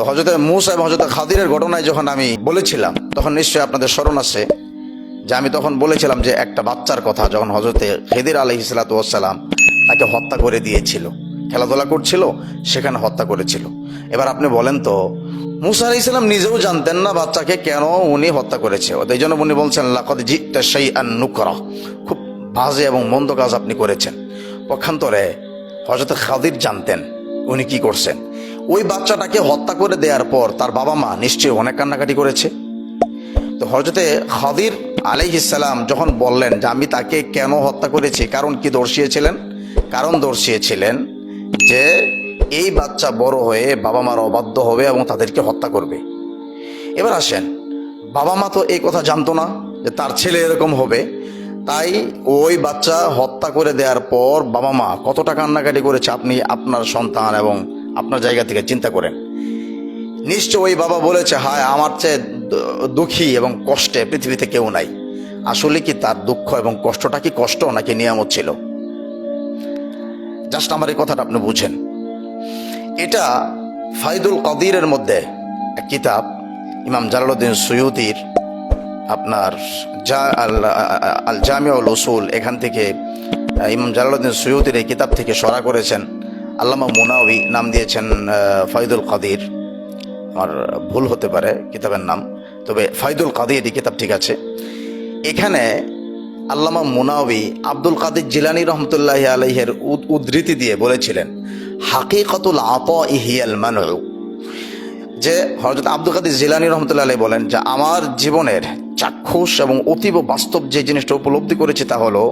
তো হজরত মুসা এবং হজরত খাদিরের ঘটনায় যখন আমি বলেছিলাম, তখন নিশ্চয়ই আপনাদের স্মরণ আছে যে আমি তখন বলেছিলাম যে একটা বাচ্চার কথা যখন হজরতে হেদির আলহ সালাতাম তাকে হত্যা করে দিয়েছিল। খেলাধুলা করছিল, সেখানে হত্যা করেছিল। এবার আপনি বলেন তো, মুসা আলি ইসলাম নিজেও জানতেন না বাচ্চাকে কেন উনি হত্যা করেছে। ওদের জন্য উনি বলছেন, লাকদ জিটা সেই আন নুকরা। খুব বাজে এবং মন্দ কাজ আপনি করেছেন। পক্ষান্তরে হজরত খাদির জানতেন উনি কি করছেন। ওই বাচ্চাটাকে হত্যা করে দেওয়ার পর তার বাবা মা নিশ্চয়ই অনেক কান্নাকাটি করেছে। তো হজরতে খাদির আলাইহিসাল্লাম যখন বললেন যে আমি তাকে কেন হত্যা করেছি, কারণ কি দর্শিয়েছিলেন? কারণ দর্শিয়েছিলেন যে এই বাচ্চা বড় হয়ে বাবা মার অবাধ্য হবে এবং তাদেরকে হত্যা করবে। এবার আসেন, বাবা মা তো এই কথা জানতো না যে তার ছেলে এরকম হবে। তাই ওই বাচ্চা হত্যা করে দেওয়ার পর বাবা মা কতটা কান্নাকাটি করেছে আপনি, আপনার সন্তান এবং আপনার জায়গা থেকে চিন্তা করেন। নিশ্চয় ওই বাবা বলেছে, হায়, আমার চেয়ে দুঃখী এবং কষ্টে পৃথিবীতে কেউ নাই। আসলে কি তার দুঃখ এবং কষ্টটা কি কষ্ট নাকি নিয়ামত ছিল? জাস্ট আমার এই কথাটা আপনি বুঝেন। এটা ফাইদুল কদিরের মধ্যে এক কিতাব, ইমাম জালালউদ্দিন সৈয়দির আপনার জা, আল জামিউল উসুল, এখান থেকে ইমাম জালালউদ্দিন সৈয়দির এই কিতাব থেকে সরা করেছেন। আল্লামা মুনাওয়ি নাম দিয়েছেন আহ, ফাইদুল কাদির। আমার ভুল হতে পারে কিতাবের নাম তবে ফাইদুল কাদির এই কিতাব ঠিক আছে। এখানে আল্লামা মুনাওয়ি আব্দুল কাদির জিলানি রহমতুল্লাহ আলহের উদ্ধৃতি দিয়ে বলেছিলেন হাকিকতুল আত ইহিয়াল মানু যে হজরত আব্দুল কাদির জিলানি রহমতুল্লাহ আলাই বলেন যে আমার জীবনের চাক্ষুষ এবং অতীব বাস্তব যে জিনিসটা উপলব্ধি করেছি তা হলো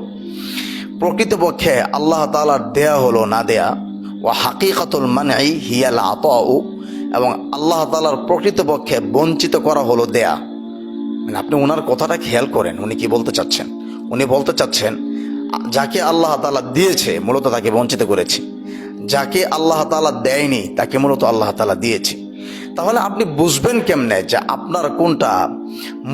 প্রকৃতপক্ষে আল্লাহ তালার দেয়া হলো না দেয়া ও হাকিকাতুল মানাই হিয়াল আতাউ, এবং আল্লাহ তালার প্রকৃতপক্ষে বঞ্চিত করা হলো দেয়া। মানে আপনি ওনার কথাটা খেয়াল করেন, উনি কি বলতে চাচ্ছেন? উনি বলতে চাচ্ছেন, যাকে আল্লাহ তালা দিয়েছে, মূলত তাকে বঞ্চিত করেছে। যাকে আল্লাহ তালা দেয়নি, তাকে মূলত আল্লাহ তালা দিয়েছে। তাহলে আপনি বুঝবেন কেমনে যে আপনার কোনটা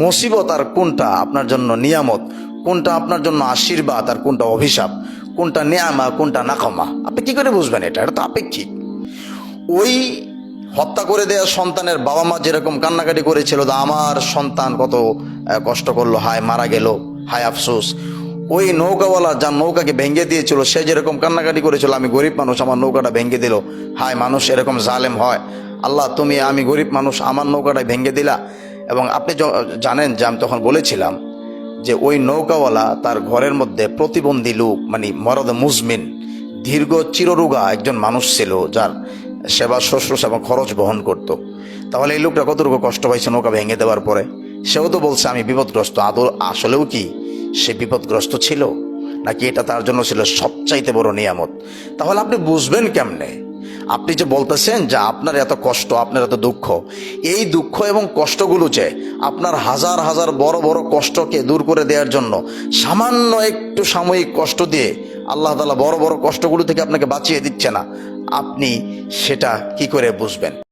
মুসিবত আর কোনটা আপনার জন্য নিয়ামত, কোনটা আপনার জন্য আশীর্বাদ আর কোনটা অভিশাপ? কোনটা নেয়ামা, কোনটা নাকামা? আপনি কি করে বুঝবেন এটা? এটা তো আপেক্ষিক। ওই হত্যা করে দেওয়া সন্তানের বাবা মা যেরকম কান্নাকাটি করেছিল যে আমার সন্তান কত কষ্ট করল, হায়, মারা গেল, হায় আফসোস। ওই নৌকাওয়ালা যার নৌকাকে ভেঙে দিয়েছিল, সে যেরকম কান্নাকাটি করেছিল, আমি গরিব মানুষ, আমার নৌকাটা ভেঙে দিল। হায়, মানুষ এরকম জালেম হয়। আল্লাহ, তুমি, আমি গরিব মানুষ, আমার নৌকাটা ভেঙে দিলা। এবং আপনি জানেন যে আমি তখন বলেছিলাম যে ওই নৌকাওয়ালা তার ঘরের মধ্যে প্রতিবন্ধী লোক মানে মরদ মুজমিন, দীর্ঘ চিররোগা একজন মানুষ ছিল যার সেবা শুশ্রূষা এবং খরচ বহন করত। তাহলে এই লোকটা কতটুকু কষ্ট পাইছে নৌকা ভেঙে দেওয়ার পরে? সেও তো বলছে, আমি বিপদগ্রস্ত। আদৌ আসলেও কি সে বিপদগ্রস্ত ছিল? নাকি এটা তার জন্য ছিল সবচাইতে বড় নিয়ামত? তাহলে আপনি বুঝবেন কেমনে? আপনি যে বলতেছেন যে আপনার এত কষ্ট, আপনার এত দুঃখ, এই দুঃখ এবং কষ্টগুলো যে আপনার হাজার হাজার বড় বড় কষ্টকে দূর করে দেওয়ার জন্য সামান্য একটু সাময়িক কষ্ট দিয়ে আল্লাহ তালা বড় বড় কষ্টগুলো থেকে আপনাকে বাঁচিয়ে দিচ্ছে না, আপনি সেটা কি করে বুঝবেন?